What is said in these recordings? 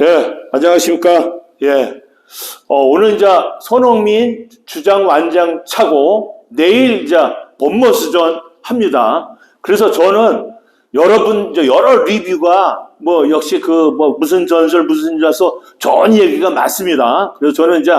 예, 안녕하십니까. 예. 어, 오늘 이제 손흥민 주장 완장 차고 내일 이제 본머스전 합니다. 그래서 저는 여러분 여러 리뷰가 뭐 역시 그 뭐 무슨 전설 무슨 전설 좋은 얘기가 많습니다. 그래서 저는 이제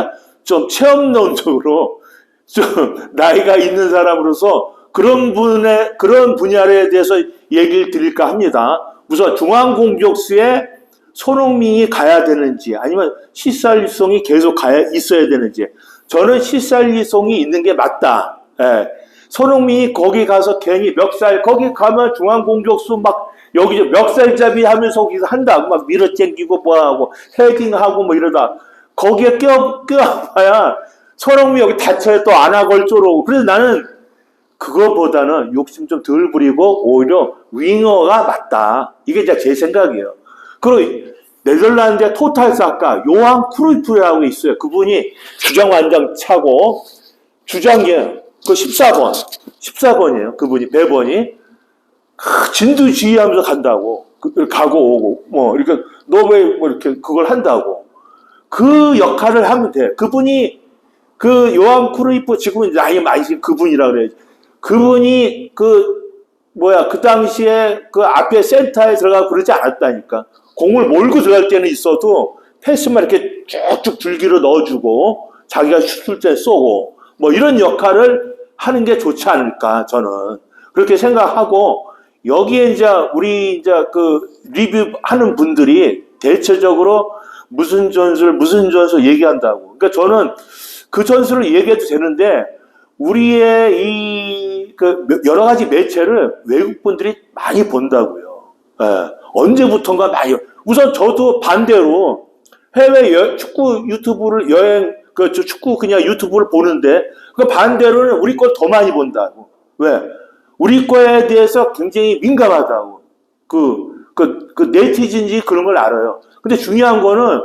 좀 체험론적으로 좀 나이가 있는 사람으로서 그런 분의 그런 분야에 대해서 얘기를 드릴까 합니다. 우선 중앙 공격수에 손흥민이 가야 되는지 아니면 시살리송이 계속 가야 있어야 되는지 저는 시살리송이 있는 게 맞다. 예. 손흥민이 거기 가서 괜히 멱살 거기 가면 중앙 공격수 막 여기 멱살잡이 하면서 거기서 한다고 막 밀어당기고 뭐하고 헤딩하고 뭐 이러다 거기에 껴 껴봐야 손흥민 여기 다쳐야 또 안아 걸조로 그래서 나는 그거보다는 욕심 좀 덜 부리고 오히려 윙어가 맞다. 이게 이제 제 생각이에요. 그리고 네덜란드의 토탈 사카 요한 크루이프라고 있어요. 그분이 주장 완장 차고 주장이에요. 그 14번. 14번이에요. 그분이 배번이 진두지휘하면서 간다고 그- 가고 오고 뭐 이렇게 너왜뭐 이렇게 그걸 한다고 그 역할을 하면 돼. 그분이 그 요한 크루이프 지금 나이 많으신 그분이라 그래. 그분이 그 뭐야 그 당시에 그 앞에 센터에 들어가 그러지 않았다니까. 공을 몰고 들어갈 때는 있어도 패스만 이렇게 쭉쭉 줄기로 넣어주고 자기가 슛을 때 쏘고 뭐 이런 역할을 하는 게 좋지 않을까 저는 그렇게 생각하고 여기에 이제 우리 이제 그 리뷰하는 분들이 대체적으로 무슨 전술 무슨 전술 얘기한다고 그러니까 저는 그 전술을 얘기해도 되는데 우리의 이 그 여러 가지 매체를 외국 분들이 많이 본다고요. 예, 언제부턴가 많이. 우선 저도 반대로 해외 여- 축구 유튜브를 여행 그저 축구 그냥 유튜브를 보는데 그 반대로는 우리 걸 더 많이 본다고. 왜? 우리 거에 대해서 굉장히 민감하다고. 그, 그, 그 네티즌이 그런 걸 알아요. 근데 중요한 거는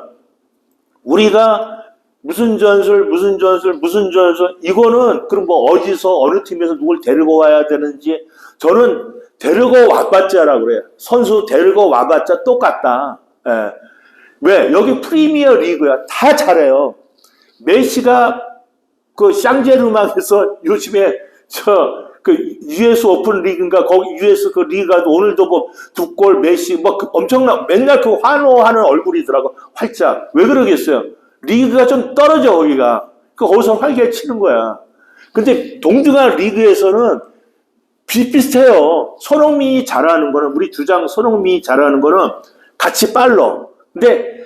우리가 무슨 전술, 무슨 전술, 무슨 전술, 이거는 그럼 뭐 어디서 어느 팀에서 누굴 데리고 와야 되는지 저는 데리고 와봤자라 그래요. 선수 데리고 와봤자 똑같다. 예. 왜? 여기 프리미어 리그야. 다 잘해요. 메시가 그 샹제르망에서 요즘에 저 그 US 오픈 리그인가 거기 US 그 리그가 오늘도 뭐두골 메시 뭐 그 엄청나 맨날 그 환호하는 얼굴이더라고 활짝 왜 그러겠어요 리그가 좀 떨어져 거기가. 그 거기서 활기에 치는 거야. 근데 동등한 리그에서는 비슷비슷해요. 손흥민이 잘하는 거는 우리 주장 손흥민이 잘하는 거는 같이 빨러. 근데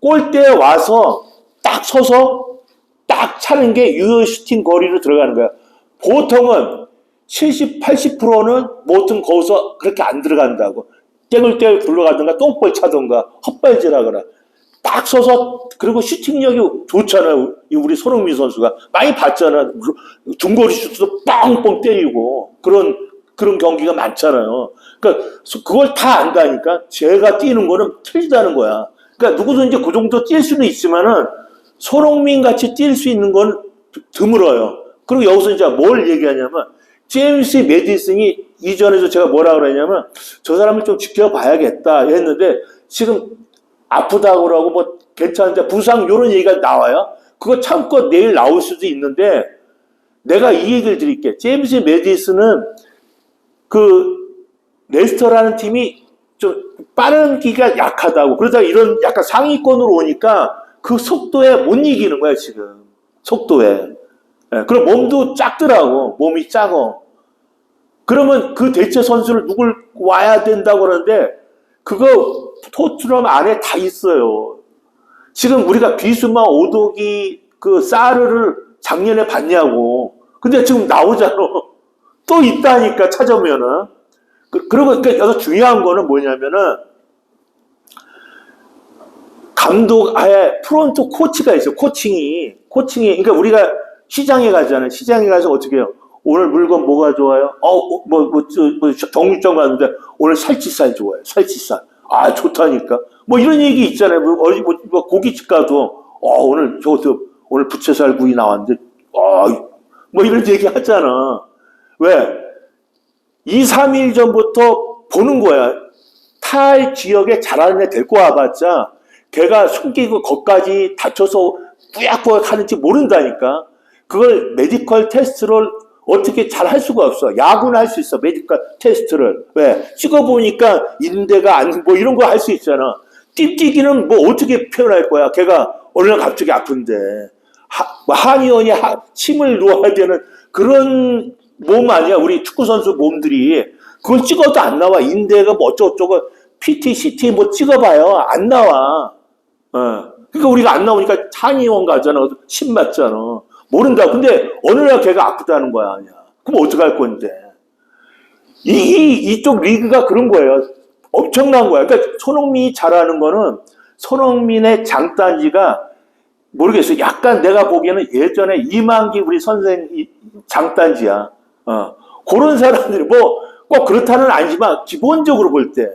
골대에 와서 딱 서서 딱 차는 게 유효 슈팅 거리로 들어가는 거야. 보통은 70, 80%는 보통 거기서 그렇게 안 들어간다고. 땡을땡을 굴러가든가 똥볼 차든가 헛발질하거나 딱 서서 그리고 슈팅력이 좋잖아요. 이 우리 손흥민 선수가 많이 봤잖아. 중거리 슈트도 뻥뻥 때리고 그런 그런 경기가 많잖아요. 그러니까 그걸 다 안다니까 제가 뛰는 거는 틀리다는 거야. 그러니까 누구든지 그 정도 뛸 수는 있지만은 손흥민 같이 뛸 수 있는 건 드물어요. 그리고 여기서 이제 뭘 얘기하냐면 제임스 메디슨이 이전에도 제가 뭐라 그러냐면 저 사람을 좀 지켜봐야겠다 했는데 지금 아프다고 그러고 뭐 괜찮은데 부상 이런 얘기가 나와요. 그거 참고 내일 나올 수도 있는데 내가 이 얘기를 드릴게. 제임스 메디슨은 그 레스터라는 팀이 좀 빠른 기가 약하다고 그러다 이런 약간 상위권으로 오니까 그 속도에 못 이기는 거야 지금 속도에 예, 그리고 몸도 작더라고 몸이 작어 그러면 그 대체 선수를 누굴 와야 된다고 그러는데 그거 토트넘 안에 다 있어요 지금 우리가 비수마 오독이 그 사르를 작년에 봤냐고 근데 지금 나오잖아 또 있다니까 찾아오면은 그, 그리고 그러니까 여기서 중요한 거는 뭐냐면은 감독 아예 프론트 코치가 있어요. 코칭이 코칭이 그러니까 우리가 시장에 가잖아요. 시장에 가서 어떻게 해요? 오늘 물건 뭐가 좋아요? 어, 뭐, 뭐, 저, 뭐, 정육점 가는데 오늘 살치살 좋아요. 살치살. 아, 좋다니까. 뭐 이런 얘기 있잖아요. 뭐, 어디, 뭐, 뭐 고깃집 가도, 어, 오늘 저것도, 오늘 부채살 구이 나왔는데, 어, 뭐 이런 얘기 하잖아. 왜? 2, 3일 전부터 보는 거야. 탈 지역에 잘하는 애 데리고 와봤자 걔가 숨기고 거기까지 다쳐서 뿌약뿌약 하는지 모른다니까. 그걸 메디컬 테스트를 어떻게 잘 할 수가 없어. 야구는 할 수 있어. 메디컬 테스트를. 왜? 찍어보니까 인대가 안, 뭐 이런 거 할 수 있잖아. 띠뛰기는 뭐 어떻게 표현할 거야. 걔가 어느 날 갑자기 아픈데. 하, 뭐 한의원이 하- 침을 놓아야 되는 그런 몸 아니야. 우리 축구선수 몸들이. 그걸 찍어도 안 나와. 인대가 뭐 어쩌고저쩌고 PT, CT 뭐 찍어봐요. 안 나와. 어. 그러니까 우리가 안 나오니까 한의원 가잖아. 침 맞잖아. 모른다. 근데 어느 날 걔가 아프다는 거야. 아니야. 그럼 어떡할 건데. 이, 이, 이쪽 리그가 그런 거예요. 엄청난 거야. 그러니까 손흥민이 잘하는 거는 손흥민의 장단지가 모르겠어요. 약간 내가 보기에는 예전에 이만기 우리 선생 이- 장단지야. 어. 그런 사람들이 뭐 꼭 그렇다는 아니지만 기본적으로 볼 때.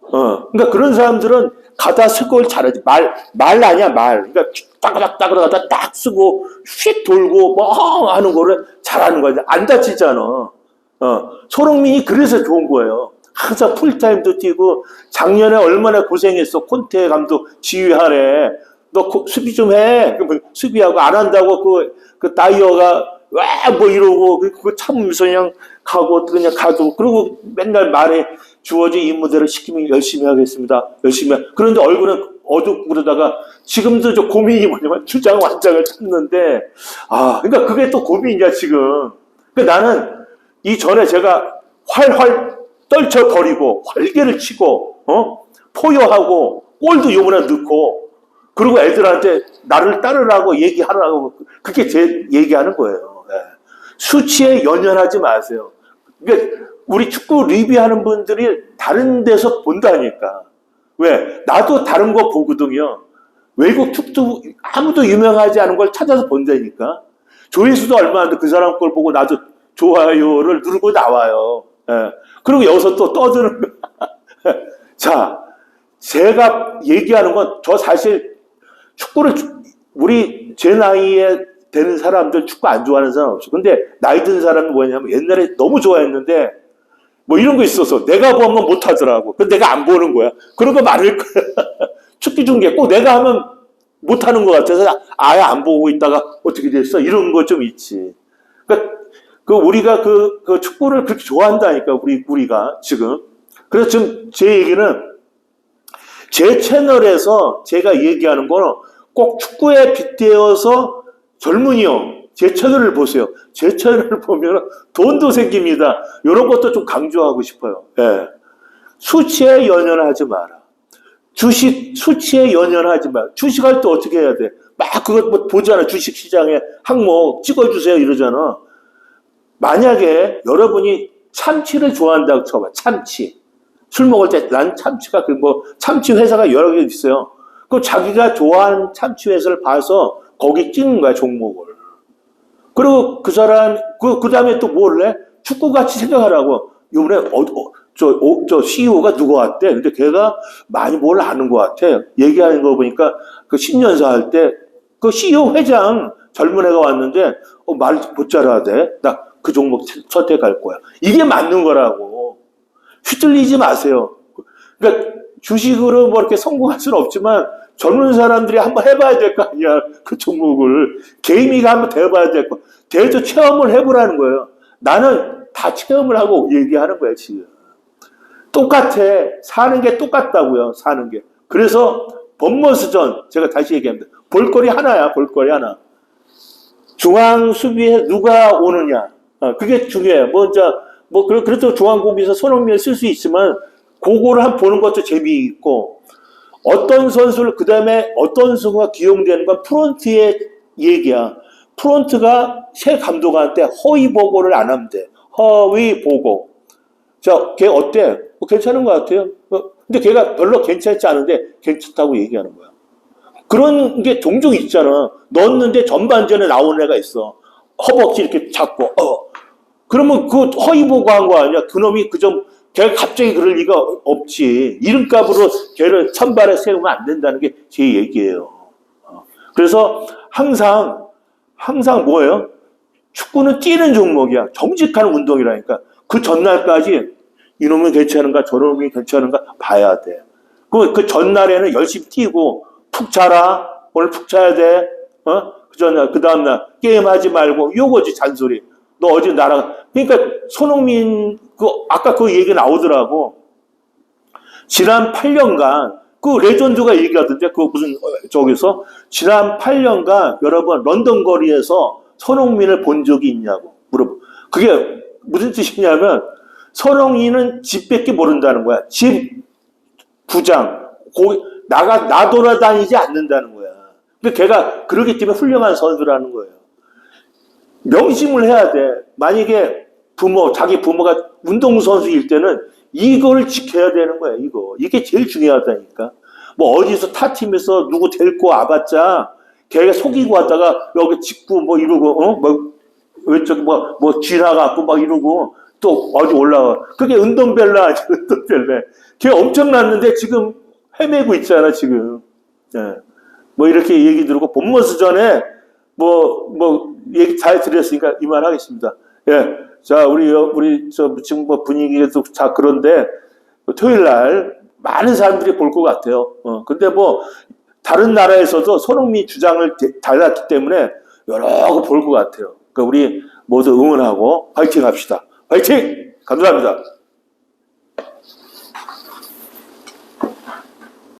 어. 그러니까 그런 사람들은 가다 쓰고 잘하지. 말, 말 아니야, 말. 그러니까 따그닥 따그닥 딱 쓰고 휙 돌고 뭐 하는 거를 잘하는 거야. 안 다치잖아. 어. 손흥민이 그래서 좋은 거예요. 항상 풀타임도 뛰고 작년에 얼마나 고생했어. 콘테 감독 지휘하래. 너 고- 수비 좀 해. 수비하고 안 한다고 그, 그 다이어가 왜 뭐 이러고 그- 그거 참으면서 그냥 가고 그냥 가도 그리고 맨날 말에 주어진 임무대로 시키면 열심히 하겠습니다. 열심히. 하- 그런데 얼굴은 어둡고 그러다가 지금도 저 고민이 뭐냐면 주장 완장을 찾는데 아 그러니까 그게 또 고민이야 지금. 그 나는 이 전에 제가 활활 떨쳐버리고 활개를 치고 어 포효하고 골도 요번에 넣고 그리고 애들한테 나를 따르라고 얘기하라고 그게 제 얘기하는 거예요. 예. 수치에 연연하지 마세요. 그러니까 우리 축구 리뷰하는 분들이 다른 데서 본다니까. 왜? 나도 다른 거 보거든요. 외국 축구 아무도 유명하지 않은 걸 찾아서 본다니까. 조회수도 얼마 안 돼. 그 사람 걸 보고 나도 좋아요를 누르고 나와요. 예. 그리고 여기서 또 떠드는 거. 자, 제가 얘기하는 건 저 사실 축구를 주- 우리 제 나이에 되는 사람들 축구 안 좋아하는 사람 없어. 근데 나이 든 사람은 뭐냐면 옛날에 너무 좋아했는데 뭐 이런 거 있어서 내가 보면 못 하더라고. 근데 내가 안 보는 거야. 그런 거 많을 거야. 축구 중계 꼭 내가 하면 못 하는 것 같아서 아예 안 보고 있다가 어떻게 됐어? 이런 거 좀 있지. 그러니까 그 우리가 그, 그 축구를 그렇게 좋아한다니까 우리 우리가 지금. 그래서 지금 제 얘기는 제 채널에서 제가 얘기하는 거는 꼭 축구에 빗대어서 젊은이요. 제 채널을 보세요. 제 채널을 보면 돈도 생깁니다. 이런 것도 좀 강조하고 싶어요. 예. 수치에 연연하지 마라. 주식, 수치에 연연하지 마. 주식할 때 어떻게 해야 돼? 막 그것 뭐 보잖아. 주식 시장에 항목 찍어주세요. 이러잖아. 만약에 여러분이 참치를 좋아한다고 쳐봐. 참치. 술 먹을 때 난 참치가 그 뭐 참치 회사가 여러 개 있어요. 그 자기가 좋아하는 참치 회사를 봐서 거기 찍는 거야 종목을. 그리고 그 사람 그 그 다음에 또 뭘래? 축구 같이 생각하라고. 이번에 어, 어, 저, 어, 저 CEO가 누구 왔대? 근데 걔가 많이 뭘 아는 것 같아. 얘기하는 거 보니까 그 신년사 할 때 그 CEO 회장 젊은 애가 왔는데 어, 말 못 잘하대. 나 그 종목 선택할 거야. 이게 맞는 거라고. 휘둘리지 마세요. 그러니까 주식으로 뭐 이렇게 성공할 수는 없지만 젊은 사람들이 한번 해봐야 될 거 아니야. 그 종목을. 개미가 한번 대봐야 될 거. 대도 체험을 해보라는 거예요. 나는 다 체험을 하고 얘기하는 거야, 지금. 똑같아. 사는 게 똑같다고요, 사는 게. 그래서 법머스전, 제가 다시 얘기합니다. 볼거리 하나야, 볼거리 하나. 중앙 수비에 누가 오느냐. 어, 그게 중요해요. 뭐, 이제, 뭐, 그래- 그래도 중앙 공비에서 손흥민을 쓸 수 있지만, 그거를 한번 보는 것도 재미있고, 어떤 선수를, 그 다음에 어떤 선수가 기용되는 건 프론트의 얘기야. 프론트가 새 감독한테 허위 보고를 안 하면 돼. 허위 보고. 자, 걔 어때? 뭐 괜찮은 것 같아요. 어, 근데 걔가 별로 괜찮지 않은데 괜찮다고 얘기하는 거야. 그런 게 종종 있잖아. 넣었는데 전반전에 나오는 애가 있어. 허벅지 이렇게 잡고, 어. 그러면 그 허위 보고한 거 아니야? 그놈이 그점 걔가 갑자기 그럴 리가 없지. 이름값으로 걔를 선발에 세우면 안 된다는 게 제 얘기예요. 어. 그래서 항상, 항상 뭐예요? 축구는 뛰는 종목이야. 정직한 운동이라니까. 그 전날까지 이놈이 괜찮은가 저놈이 괜찮은가 봐야 돼. 그, 그 전날에는 열심히 뛰고 푹 자라. 오늘 푹 자야 돼. 어? 그 전날, 그 다음날 게임하지 말고 요거지 잔소리. 너 어제 나랑 그러니까 손흥민 그 아까 그 얘기 나오더라고. 지난 8년간 그 레전드가 얘기하던데 그 무슨 어, 저기서 지난 8년간 여러분 런던 거리에서 손흥민을 본 적이 있냐고 물어보. 그게 무슨 뜻이냐면 손흥민은 집밖에 모른다는 거야. 집 부장 고 나가 나 돌아다니지 않는다는 거야. 근데 걔가 그러기 때문에 훌륭한 선수라는 거예요. 명심을 해야 돼. 만약에 부모, 자기 부모가 운동선수일 때는 이걸 지켜야 되는 거야, 이거. 이게 제일 중요하다니까. 뭐 어디서 타 팀에서 누구 데리고 와봤자 걔가 속이고 왔다가 여기 직구 뭐 이러고, 어? 뭐, 왼쪽 뭐, 뭐 지나가고 막 이러고 또 어디 올라와. 그게 은돈벨라, 아니야, 은돈벨라. 걔 엄청났는데 지금 헤매고 있잖아, 지금. 예. 뭐 이렇게 얘기 들고 본머스 전에 뭐, 뭐, 얘기 잘 드렸으니까 이만 하겠습니다. 예. 자, 우리, 우리, 저, 지금 뭐 분위기도 자, 그런데 토요일 날 많은 사람들이 볼 것 같아요. 어, 근데 뭐, 다른 나라에서도 손흥민 주장을 대- 달랐기 때문에 여러 거 볼 것 같아요. 그러니까 우리 모두 응원하고 화이팅 합시다. 화이팅! 감사합니다.